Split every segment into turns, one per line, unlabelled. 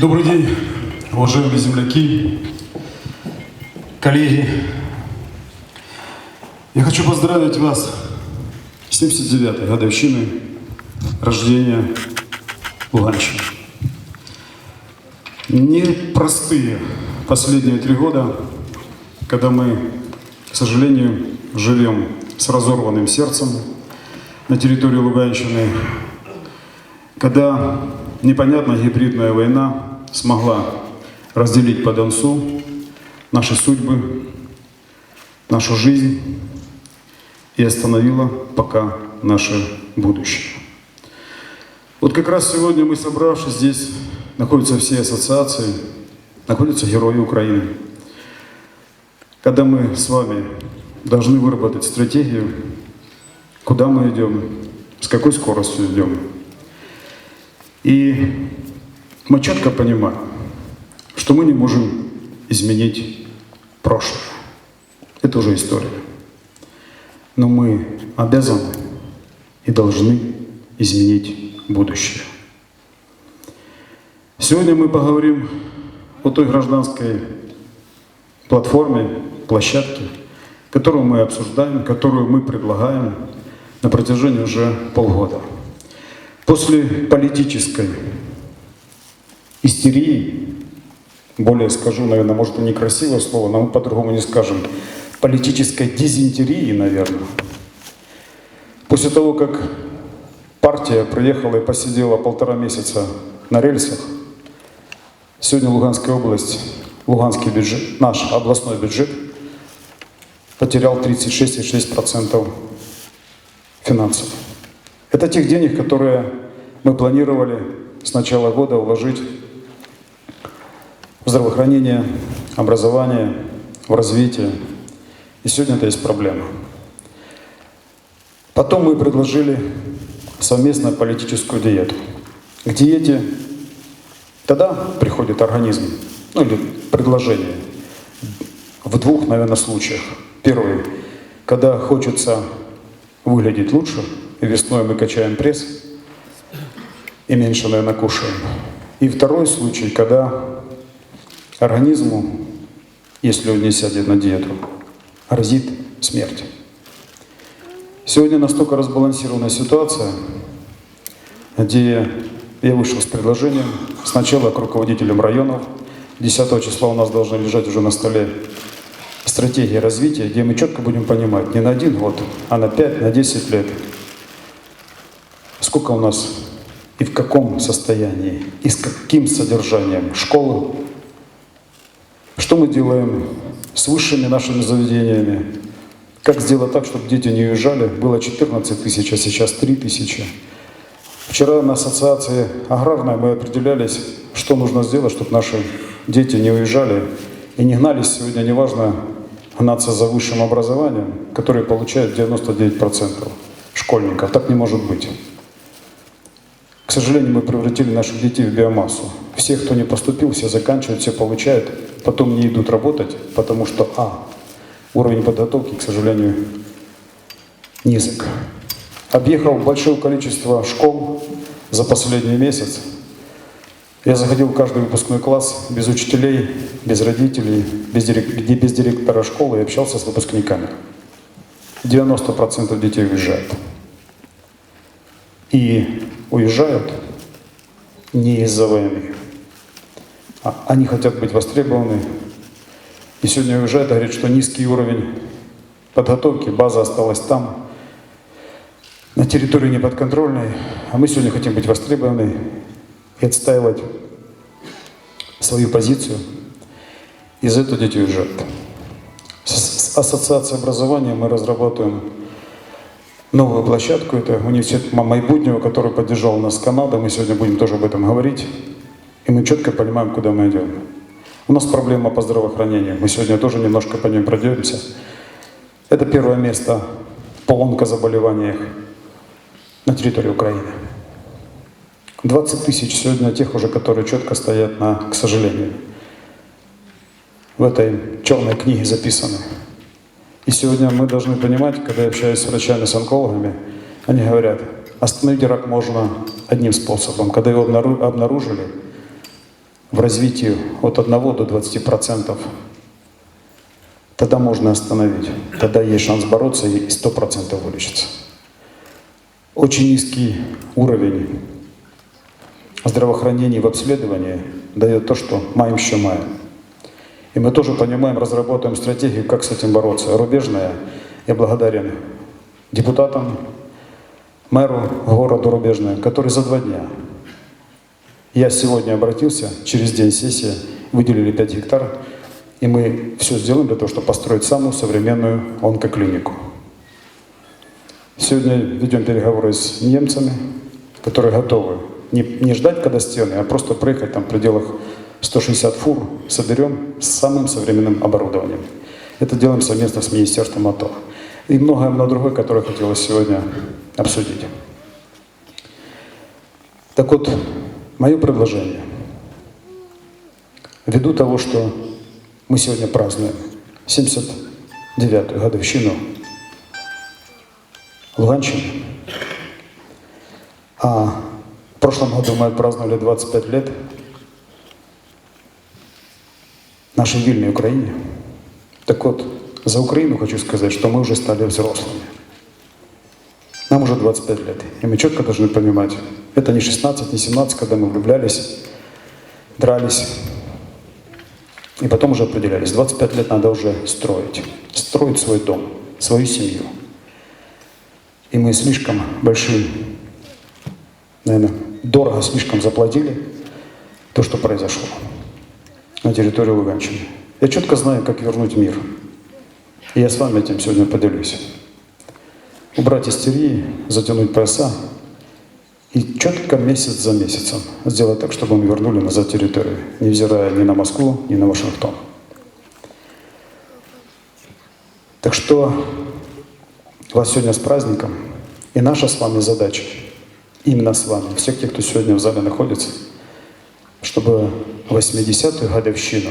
Добрый день, уважаемые земляки, коллеги. Я хочу поздравить вас с 79-й годовщиной рождения Луганщины. Непростые последние три года, когда мы, к сожалению, живем с разорванным сердцем на территории Луганщины, когда непонятная гибридная война смогла разделить по Донцу наши судьбы, нашу жизнь и остановила пока наше будущее. Вот как раз сегодня мы, собравшись здесь, находятся все ассоциации, находятся герои Украины. Когда мы с вами должны выработать стратегию, куда мы идем, с какой скоростью идем. И мы четко понимаем, что мы не можем изменить прошлое. Это уже история. Но мы обязаны и должны изменить будущее. Сегодня мы поговорим о той гражданской платформе, площадке, которую мы обсуждаем, которую мы предлагаем на протяжении уже полгода. После политической истерии, более скажу, наверное, может и некрасивое слово, но мы по-другому не скажем, политической дизентерии, наверное. После того, как партия приехала и посидела полтора месяца на рельсах, сегодня Луганская область, Луганский бюджет, наш областной бюджет потерял 36,6% финансов. Это тех денег, которые мы планировали с начала года вложить в здравоохранение, образование, в развитие. И сегодня это есть проблема. Потом мы предложили совместно политическую диету. К диете тогда приходит организм, ну или предложение, в двух, наверное, случаях. Первый, когда хочется выглядеть лучше, и весной мы качаем пресс, и меньше, наверное, кушаем. И второй случай, когда организму, если он не сядет на диету, грозит смерть. Сегодня настолько разбалансированная ситуация, где я вышел с предложением сначала к руководителям районов. 10 числа у нас должны лежать уже на столе стратегии развития, где мы четко будем понимать не на один год, а на 5, на 10 лет, сколько у нас и в каком состоянии, и с каким содержанием школы, что мы делаем с высшими нашими заведениями, как сделать так, чтобы дети не уезжали. Было 14 тысяч, а сейчас 3 тысячи. Вчера на ассоциации аграрной мы определялись, что нужно сделать, чтобы наши дети не уезжали и не гнались сегодня, неважно, гнаться за высшим образованием, которое получают 99% школьников. Так не может быть. К сожалению, мы превратили наших детей в биомассу. Все, кто не поступил, все заканчивают, все получают, потом не идут работать, потому что, а, уровень подготовки, к сожалению, низок. Объехал большое количество школ за последний месяц. Я заходил в каждый выпускной класс без учителей, без родителей, без, дирек... без директора школы и общался с выпускниками. 90% детей уезжают. И уезжают не из-за войны, а они хотят быть востребованы. И сегодня уезжают, говорят, что низкий уровень подготовки, база осталась там, на территории неподконтрольной, а мы сегодня хотим быть востребованы и отстаивать свою позицию. Из-за этого дети уезжают. С Ассоциацией образования мы разрабатываем новую площадку. Это университет Майбутнего, который поддержал нас Канада. Мы сегодня будем тоже об этом говорить. И мы четко понимаем, куда мы идем. У нас проблема по здравоохранению. Мы сегодня тоже немножко по ней пройдемся. Это первое место по онкозаболеваниях на территории Украины. 20 тысяч сегодня тех уже, которые четко стоят на, к сожалению, в этой черной книге записаны. И сегодня мы должны понимать, когда я общаюсь с врачами, с онкологами, они говорят, остановить рак можно одним способом. Когда его обнаружили, в развитии от 1 до 20%, тогда можно остановить. Тогда есть шанс бороться и 100% вылечиться. Очень низкий уровень здравоохранения в обследовании дает то, что маем еще маем. И мы тоже понимаем, разработаем стратегию, как с этим бороться. Рубежная, я благодарен депутатам, мэру города Рубежная, который за два дня. Я сегодня обратился, через день сессии, выделили 5 гектар, и мы все сделаем для того, чтобы построить самую современную онкоклинику. Сегодня ведем переговоры с немцами, которые готовы не, не ждать, когда стены, а просто проехать там в пределах 160 фур, соберем с самым современным оборудованием. Это делаем совместно с Министерством АТО. И многое-многое другое, которое хотелось сегодня обсудить. Так вот, мое предложение. Ввиду того, что мы сегодня празднуем 79-ю годовщину Луганщины, а в прошлом году мы отпраздновали 25 лет нашей вильной Украине. Так вот, за Украину хочу сказать, что мы уже стали взрослыми. Нам уже 25 лет. И мы четко должны понимать, это не 16, не 17, когда мы влюблялись, дрались. И потом уже определялись. 25 лет надо уже строить. Строить свой дом, свою семью. И мы слишком большим, наверное, дорого слишком заплатили то, что произошло на территории Луганщины. Я четко знаю, как вернуть мир. И я с вами этим сегодня поделюсь. Убрать истерии, затянуть пояса и четко месяц за месяцем сделать так, чтобы мы вернули назад территорию, невзирая ни на Москву, ни на Вашингтон. Так что вас сегодня с праздником. И наша с вами задача, именно с вами, всех тех, кто сегодня в зале находится, чтобы 80-ю годовщину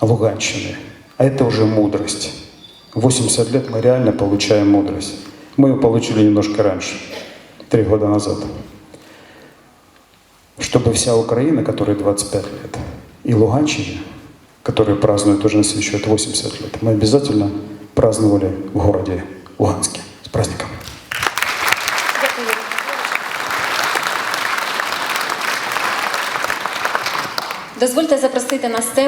Луганщины, а это уже мудрость. 80 лет мы реально получаем мудрость. Мы ее получили немножко раньше, три года назад. Чтобы вся Украина, которой 25 лет, и Луганщине, которые празднуют уже на следующий счет 80 лет, мы обязательно праздновали в городе Луганске. С праздником!
Дозвольте запросити на сцену.